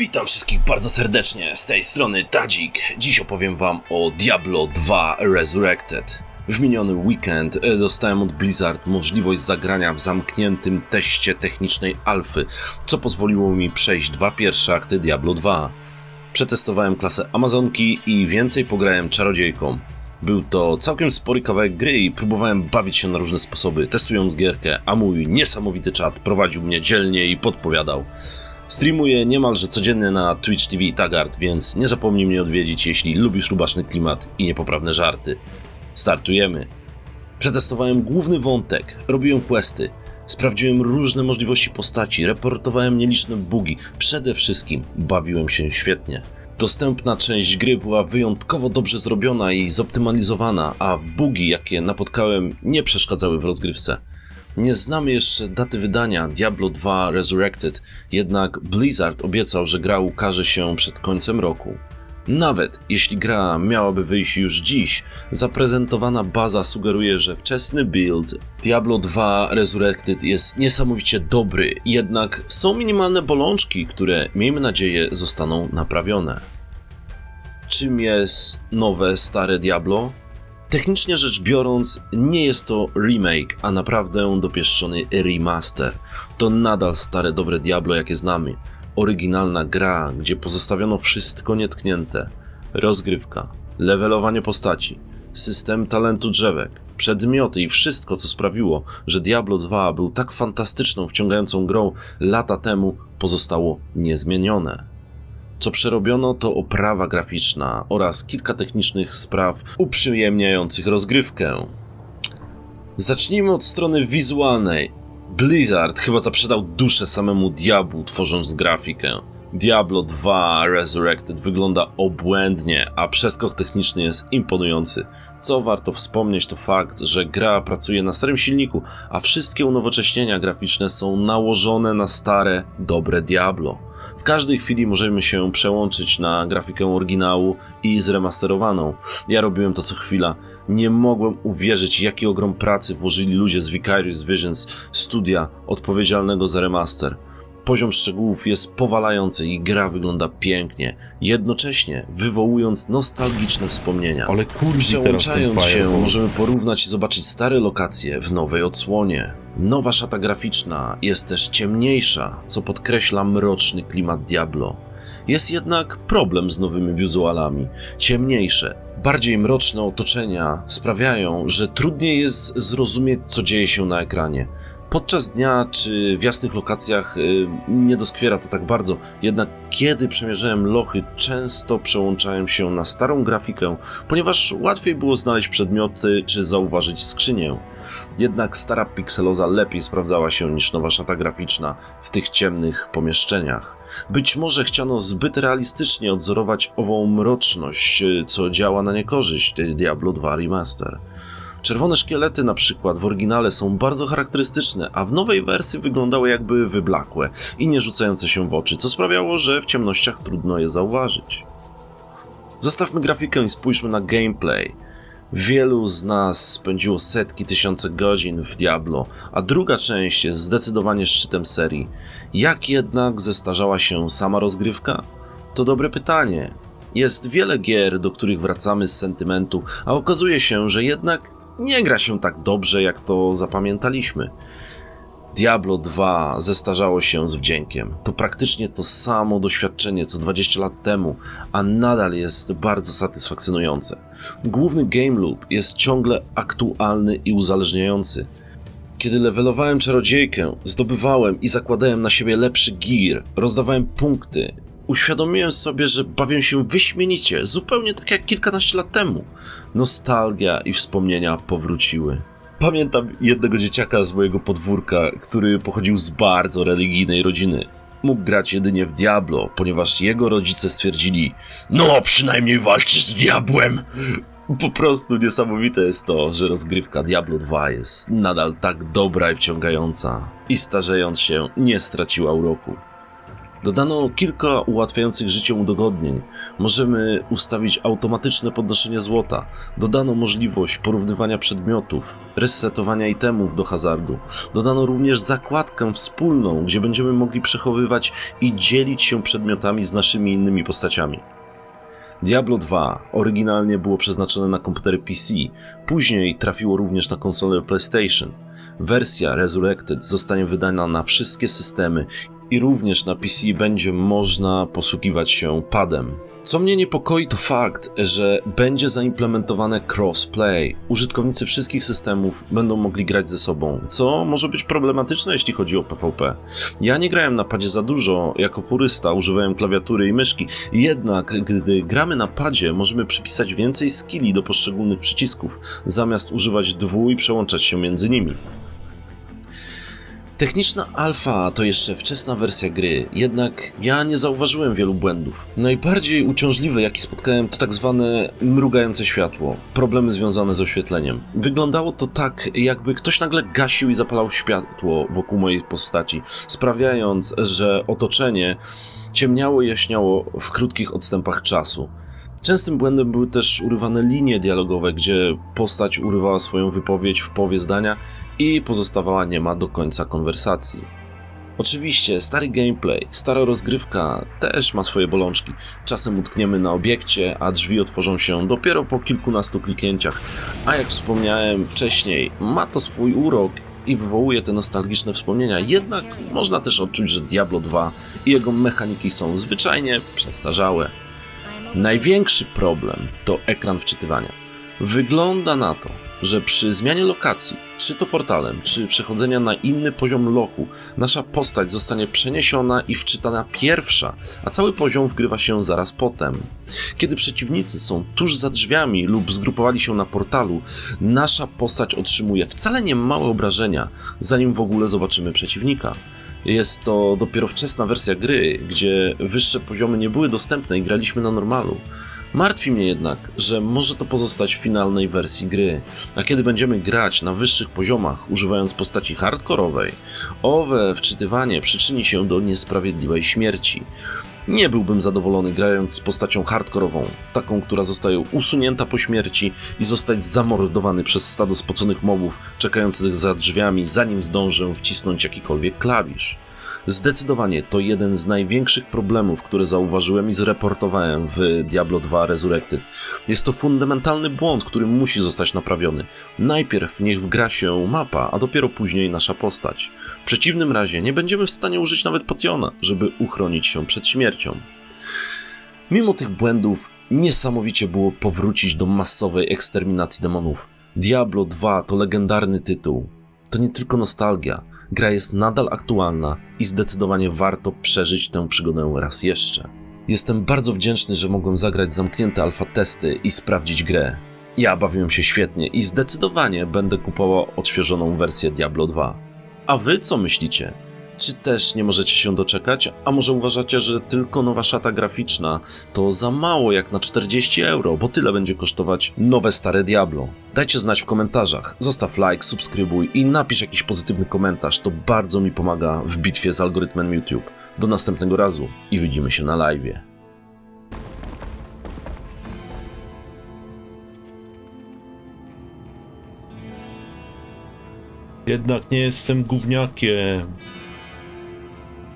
Witam wszystkich bardzo serdecznie, z tej strony Tadzik. Dziś opowiem wam o Diablo 2 Resurrected. W miniony weekend e, dostałem od Blizzard możliwość zagrania w zamkniętym teście technicznej alfy, co pozwoliło mi przejść dwa pierwsze akty Diablo 2. Przetestowałem klasę Amazonki i więcej pograłem czarodziejką. Był to całkiem spory kawałek gry i próbowałem bawić się na różne sposoby, testując gierkę, a mój niesamowity czat prowadził mnie dzielnie i podpowiadał. Streamuję niemalże codziennie na Twitch TV Tagart, więc nie zapomnij mnie odwiedzić, jeśli lubisz rubaszny klimat i niepoprawne żarty. Startujemy. Przetestowałem główny wątek, robiłem questy, sprawdziłem różne możliwości postaci, reportowałem nieliczne bugi, przede wszystkim bawiłem się świetnie. Dostępna część gry była wyjątkowo dobrze zrobiona i zoptymalizowana, a bugi, jakie napotkałem, nie przeszkadzały w rozgrywce. Nie znamy jeszcze daty wydania Diablo 2 Resurrected, jednak Blizzard obiecał, że gra ukaże się przed końcem roku. Nawet jeśli gra miałaby wyjść już dziś, zaprezentowana baza sugeruje, że wczesny build Diablo 2 Resurrected jest niesamowicie dobry, jednak są minimalne bolączki, które miejmy nadzieję zostaną naprawione. Czym jest nowe, stare Diablo? Technicznie rzecz biorąc, nie jest to remake, a naprawdę dopieszczony remaster. To nadal stare dobre Diablo, jakie znamy. Oryginalna gra, gdzie pozostawiono wszystko nietknięte. Rozgrywka, levelowanie postaci, system talentu drzewek, przedmioty i wszystko, co sprawiło, że Diablo 2 był tak fantastyczną, wciągającą grą lata temu, pozostało niezmienione. Co przerobiono to oprawa graficzna oraz kilka technicznych spraw uprzyjemniających rozgrywkę. Zacznijmy od strony wizualnej. Blizzard chyba zaprzedał duszę samemu diabłu tworząc grafikę. Diablo 2 Resurrected wygląda obłędnie, a przeskok techniczny jest imponujący. Co warto wspomnieć to fakt, że gra pracuje na starym silniku, a wszystkie unowocześnienia graficzne są nałożone na stare, dobre Diablo. W każdej chwili możemy się przełączyć na grafikę oryginału i zremasterowaną. Ja robiłem to co chwila. Nie mogłem uwierzyć, jaki ogrom pracy włożyli ludzie z Vicarious Visions, studia odpowiedzialnego za remaster. Poziom szczegółów jest powalający i gra wygląda pięknie, jednocześnie wywołując nostalgiczne wspomnienia. Ale ten Przełączając się, możemy porównać i zobaczyć stare lokacje w nowej odsłonie. Nowa szata graficzna jest też ciemniejsza, co podkreśla mroczny klimat Diablo. Jest jednak problem z nowymi wizualami. Ciemniejsze, bardziej mroczne otoczenia sprawiają, że trudniej jest zrozumieć, co dzieje się na ekranie. Podczas dnia czy w jasnych lokacjach y, nie doskwiera to tak bardzo, jednak kiedy przemierzałem lochy, często przełączałem się na starą grafikę, ponieważ łatwiej było znaleźć przedmioty czy zauważyć skrzynię. Jednak stara pikseloza lepiej sprawdzała się niż nowa szata graficzna w tych ciemnych pomieszczeniach. Być może chciano zbyt realistycznie odzorować ową mroczność, y, co działa na niekorzyść Diablo 2 Remaster. Czerwone szkielety na przykład w oryginale są bardzo charakterystyczne, a w nowej wersji wyglądały jakby wyblakłe i nie rzucające się w oczy, co sprawiało, że w ciemnościach trudno je zauważyć. Zostawmy grafikę i spójrzmy na gameplay. Wielu z nas spędziło setki tysiące godzin w Diablo, a druga część jest zdecydowanie szczytem serii. Jak jednak zestarzała się sama rozgrywka? To dobre pytanie. Jest wiele gier, do których wracamy z sentymentu, a okazuje się, że jednak nie gra się tak dobrze, jak to zapamiętaliśmy. Diablo 2 zestarzało się z wdziękiem. To praktycznie to samo doświadczenie co 20 lat temu, a nadal jest bardzo satysfakcjonujące. Główny game loop jest ciągle aktualny i uzależniający. Kiedy levelowałem czarodziejkę, zdobywałem i zakładałem na siebie lepszy gear, rozdawałem punkty, uświadomiłem sobie, że bawię się wyśmienicie, zupełnie tak jak kilkanaście lat temu. Nostalgia i wspomnienia powróciły. Pamiętam jednego dzieciaka z mojego podwórka, który pochodził z bardzo religijnej rodziny. Mógł grać jedynie w Diablo, ponieważ jego rodzice stwierdzili: No, przynajmniej walczysz z diabłem! Po prostu niesamowite jest to, że rozgrywka Diablo 2 jest nadal tak dobra i wciągająca i starzejąc się nie straciła uroku. Dodano kilka ułatwiających życie udogodnień. Możemy ustawić automatyczne podnoszenie złota. Dodano możliwość porównywania przedmiotów, resetowania itemów do hazardu. Dodano również zakładkę wspólną, gdzie będziemy mogli przechowywać i dzielić się przedmiotami z naszymi innymi postaciami. Diablo 2 oryginalnie było przeznaczone na komputery PC, później trafiło również na konsolę PlayStation. Wersja Resurrected zostanie wydana na wszystkie systemy i również na PC będzie można posługiwać się padem. Co mnie niepokoi to fakt, że będzie zaimplementowane crossplay. Użytkownicy wszystkich systemów będą mogli grać ze sobą, co może być problematyczne jeśli chodzi o PvP. Ja nie grałem na padzie za dużo, jako purysta używałem klawiatury i myszki, jednak gdy gramy na padzie możemy przypisać więcej skilli do poszczególnych przycisków, zamiast używać dwu i przełączać się między nimi. Techniczna alfa to jeszcze wczesna wersja gry, jednak ja nie zauważyłem wielu błędów. Najbardziej uciążliwe, jaki spotkałem, to tak zwane mrugające światło, problemy związane z oświetleniem. Wyglądało to tak, jakby ktoś nagle gasił i zapalał światło wokół mojej postaci, sprawiając, że otoczenie ciemniało i jaśniało w krótkich odstępach czasu. Częstym błędem były też urywane linie dialogowe, gdzie postać urywała swoją wypowiedź w połowie zdania i pozostawała niema do końca konwersacji. Oczywiście, stary gameplay, stara rozgrywka też ma swoje bolączki. Czasem utkniemy na obiekcie, a drzwi otworzą się dopiero po kilkunastu kliknięciach. A jak wspomniałem wcześniej, ma to swój urok i wywołuje te nostalgiczne wspomnienia. Jednak można też odczuć, że Diablo 2 i jego mechaniki są zwyczajnie przestarzałe. Największy problem to ekran wczytywania. Wygląda na to, że przy zmianie lokacji, czy to portalem, czy przechodzenia na inny poziom lochu, nasza postać zostanie przeniesiona i wczytana pierwsza, a cały poziom wgrywa się zaraz potem. Kiedy przeciwnicy są tuż za drzwiami lub zgrupowali się na portalu, nasza postać otrzymuje wcale nie małe obrażenia, zanim w ogóle zobaczymy przeciwnika. Jest to dopiero wczesna wersja gry, gdzie wyższe poziomy nie były dostępne i graliśmy na normalu. Martwi mnie jednak, że może to pozostać w finalnej wersji gry, a kiedy będziemy grać na wyższych poziomach, używając postaci hardkorowej, owe wczytywanie przyczyni się do niesprawiedliwej śmierci. Nie byłbym zadowolony grając z postacią hardkorową, taką, która zostaje usunięta po śmierci i zostać zamordowany przez stado spoconych mobów czekających za drzwiami, zanim zdążę wcisnąć jakikolwiek klawisz. Zdecydowanie to jeden z największych problemów, które zauważyłem i zreportowałem w Diablo 2 Resurrected. Jest to fundamentalny błąd, który musi zostać naprawiony. Najpierw niech wgra się mapa, a dopiero później nasza postać. W przeciwnym razie nie będziemy w stanie użyć nawet potiona, żeby uchronić się przed śmiercią. Mimo tych błędów, niesamowicie było powrócić do masowej eksterminacji demonów. Diablo 2 to legendarny tytuł. To nie tylko nostalgia. Gra jest nadal aktualna i zdecydowanie warto przeżyć tę przygodę raz jeszcze. Jestem bardzo wdzięczny, że mogłem zagrać zamknięte alfa testy i sprawdzić grę. Ja bawiłem się świetnie i zdecydowanie będę kupował odświeżoną wersję Diablo 2. A wy co myślicie? Czy też nie możecie się doczekać? A może uważacie, że tylko nowa szata graficzna to za mało jak na 40 euro, bo tyle będzie kosztować nowe stare Diablo? Dajcie znać w komentarzach, zostaw like, subskrybuj i napisz jakiś pozytywny komentarz, to bardzo mi pomaga w bitwie z algorytmem YouTube. Do następnego razu i widzimy się na live. Jednak nie jestem gówniakiem.